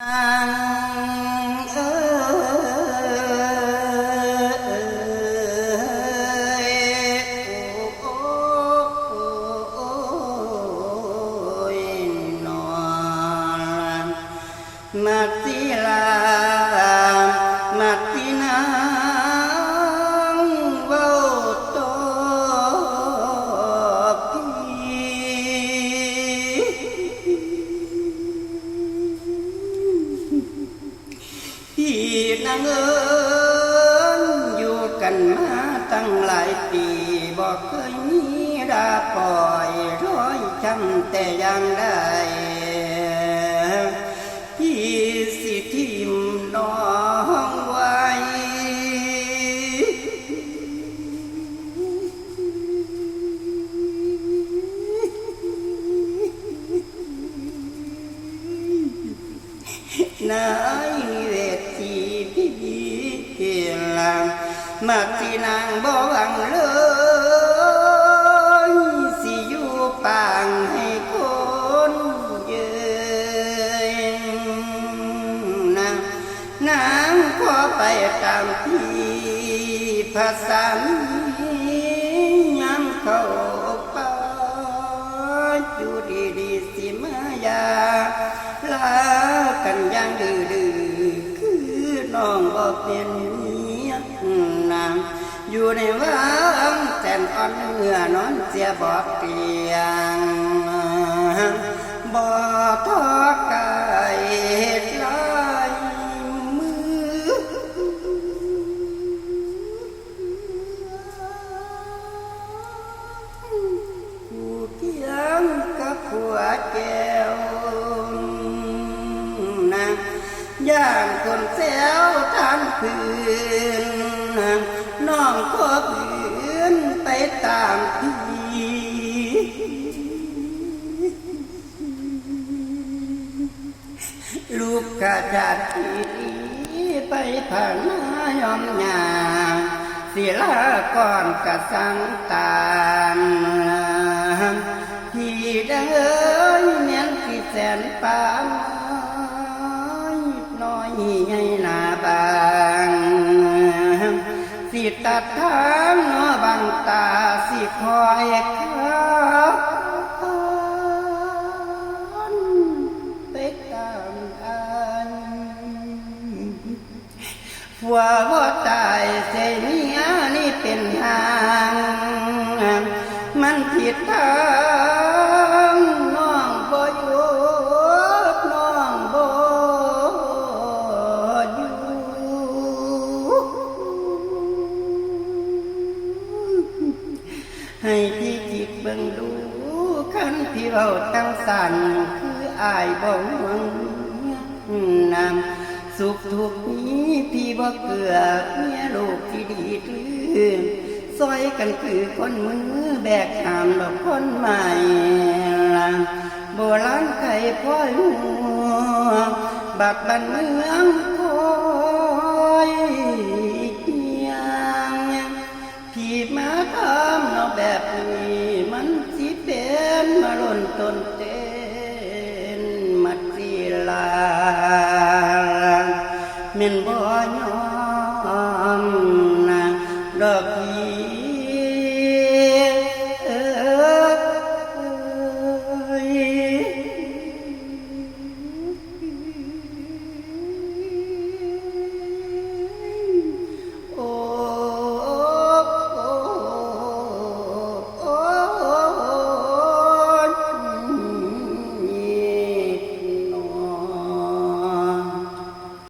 นางเอ๋ นางเอิญอยู่กันมาตั้งหลายปีบอกเคยมีดาปล่อยร้อยช้ำแต่ยังได้พี่สิทิมน้องไว้นา พียงลางมาที่นางบ่หวังเลยสิอยู่ปางให้คนเยืนนางนางขอไปตามที่ภาษามีย้ำเขาป่าอยู่ดีๆสิมายาลากันย่างดื้อคือน้องบ่เป็น ในวังแต่นอ่อนเมื่อนอนเสียบ่เตียงบ่ทอกายลายมือผู้เทียงกับผัวแก้วนางย่างคนแซวทานพื้น น้องก็พื้นไปตามพี่ลูกกระจาดทีไปผ่านายอมยาศิลาก่อนกระสังตามพี่เด้อเมียนที่แสนปานน้อยใหญ่นา สิตัดทางเนอบังตาสิคอยข้าไปตามอันผัวบ่ตายเสียเมียนี่เป็นทาง มันผิดทาง ให้พี่จิตเบิ่งดูขันพี่เบาตั้งสันคืออายบ่หวงนำสุขทุกนี้พี่บ่เกลือเมียลูกที่ดีตื้นซอยกันคือคนมือแบกหามดอกคนใหม่ละโบราณไข่พ่อยหัวบักบันเมืองคอยเกียงพี่มาเนา แบบนี้มันสิเป็นมาล่นต้นเต้นมัดสีลาเม่นบ่